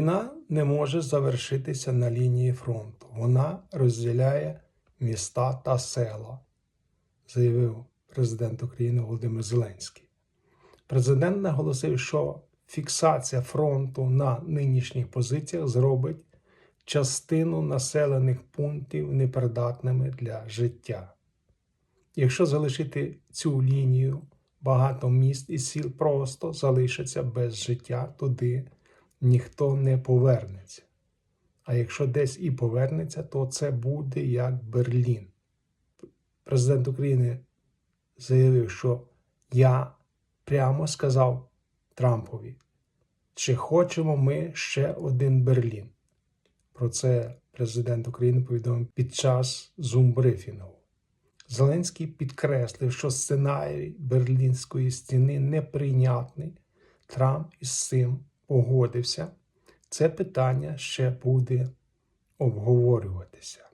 Війна не може завершитися на лінії фронту. Вона розділяє міста та села, заявив президент України Володимир Зеленський. Президент наголосив, що фіксація фронту на нинішніх позиціях зробить частину населених пунктів непридатними для життя. Якщо залишити цю лінію, багато міст і сіл просто залишаться без життя, туди ніхто не повернеться. А якщо десь і повернеться, то це буде як Берлін. Президент України заявив, що я прямо сказав Трампові, чи хочемо ми ще один Берлін. Про це президент України повідомив під час зум-брифінгу. Зеленський підкреслив, що сценарій Берлінської стіни неприйнятний. Трамп із цим погодився. Це питання ще буде обговорюватися.